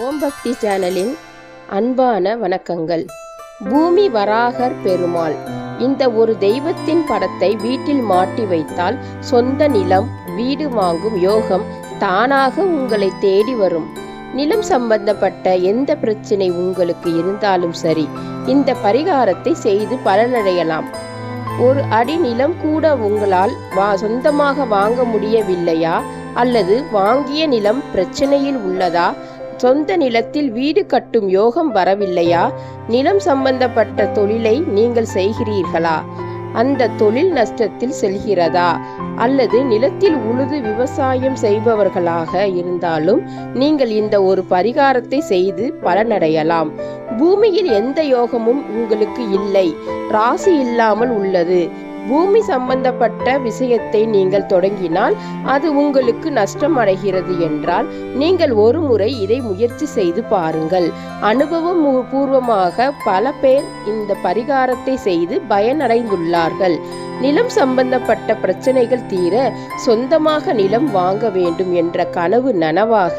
ஓம் பக்தி சேனலின் அன்பான வணக்கங்கள். பூமி வராகர் பெருமாள் இந்த ஒரு தெய்வத்தின் படத்தை வீட்டில் மாட்டி வைத்தால் சொந்த நிலம் வீடு வாங்கும் யோகம் தானாக உங்களை தேடி வரும். நிலம் சம்பந்தப்பட்ட எந்த பிரச்சனை உங்களுக்கு இருந்தாலும் சரி இந்த பரிகாரத்தை செய்து பலனடையலாம். ஒரு அடி நிலம் கூட உங்களால் வா சொந்தமாக வாங்க முடியவில்லையா? அல்லது வாங்கிய நிலம் பிரச்சனையில் உள்ளதா? சொந்த நிலத்தில் வீடு கட்டும் யோகம் வரவில்லையா? நிலம் சம்பந்தப்பட்ட தொழிலை நீங்கள் செய்கிறீர்களா? அந்த தொழில் நஷ்டத்தில் செல்கிறதா? அல்லது நிலத்தில் உழுது விவசாயம் செய்பவர்களாக இருந்தாலும் நீங்கள் இந்த ஒரு பரிகாரத்தை செய்து பலனடையலாம். பூமியில் எந்த யோகமும் உங்களுக்கு இல்லை. ராசி இல்லாமல் உள்ளது. பூமி சம்பந்தப்பட்ட விஷயத்தை நீங்கள் தொடங்கினால் அது உங்களுக்கு நஷ்டம் அடைகிறது என்றால் நீங்கள் ஒரு முறை இதை முயற்சி செய்து பாருங்கள். அனுபவம் பூர்வமாக பல பேர் இந்த பரிகாரத்தை செய்து பயனடைந்துள்ளார்கள். நிலம் சம்பந்தப்பட்ட பிரச்சனைகள் தீர சொந்தமாக நிலம் வாங்க வேண்டும் என்ற கனவு நனவாக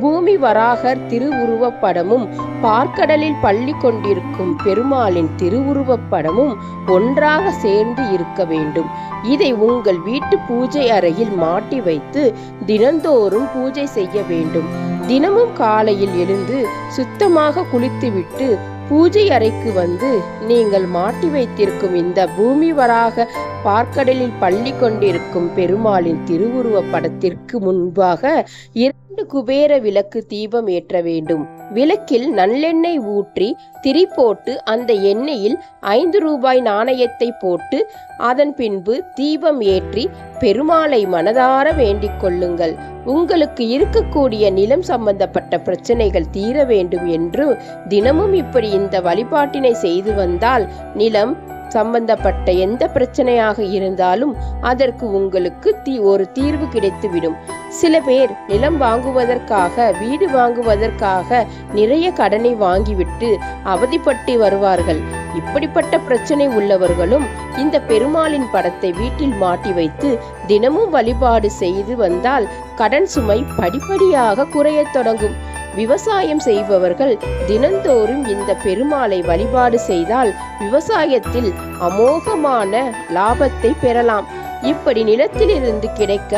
பூமி வராகர் திருவுருவப்படமும் பார்க்கடலில் பள்ளி கொண்டிருக்கும் பெருமாளின் திருவுருவப்படமும் ஒன்றாக சேர்ந்து இருக்க வேண்டும். இதை உங்கள் வீட்டு பூஜை அறையில் மாட்டி வைத்து தினந்தோறும் பூஜை செய்ய வேண்டும். தினமும் காலையில் எழுந்து சுத்தமாக குளித்துவிட்டு பூஜை அறைக்கு வந்து நீங்கள் மாட்டி வைத்திருக்கும் இந்த பூமி வராக பார்க்கடலில் பள்ளி கொண்டிருக்கும் பெருமாளின் திருவுருவ படத்திற்கு முன்பாக இரண்டு குபேர விளக்கு தீபம் ஏற்ற வேண்டும். விளக்கில் நல்லெண்ணெய் ஊற்றி திரி போட்டு அந்த எண்ணெயில் ஐந்து ரூபாய் நாணயத்தை போட்டு அதன் பின்பு தீபம் ஏற்றி பெருமாளை மனதார வேண்டிக் கொள்ளுங்கள். உங்களுக்கு இருக்கக்கூடிய நிலம் சம்பந்தப்பட்ட பிரச்சனைகள் தீர வேண்டும் என்று தினமும் இப்படி இந்த வழிபாட்டினை செய்து வந்தால் நிலம் சம்பந்தப்பட்ட எந்த பிரச்சனையாக இருந்தாலும் அதற்கு உங்களுக்கு தீ ஒரு தீர்வு கிடைத்துவிடும். சில பேர் நிலம் வாங்குவதற்காக வீடு வாங்குவதற்காக நிறைய கடனை வாங்கிவிட்டு அவதிப்பட்டு வருவார்கள். இப்படிப்பட்ட பிரச்சனை உள்ளவர்களும் இந்த பெருமாளின் படத்தை வீட்டில் மாட்டி வைத்து தினமும் வழிபாடு செய்து வந்தால் கடன் சுமை படிப்படியாக குறையத் தொடங்கும். விவசாயம் செய்பவர்கள் தினந்தோறும் இந்த பெருமாளை வழிபாடு செய்தால் விவசாயத்தில் அமோகமான லாபத்தை பெறலாம். இப்படி நிலத்திலிருந்து கிடைக்க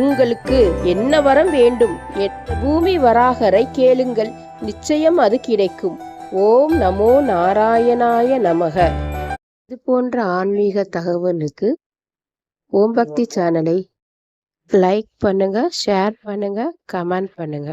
உங்களுக்கு என்ன வரம் வேண்டும்? பூமி வராகரை கேளுங்கள். நிச்சயம் அது கிடைக்கும். ஓம் நமோ நாராயணாய நமக. இது போன்ற ஆன்மீக தகவலுக்கு ஓம் பக்தி சேனலை லைக் பண்ணுங்க ஷேர் பண்ணுங்க கமெண்ட் பண்ணுங்க.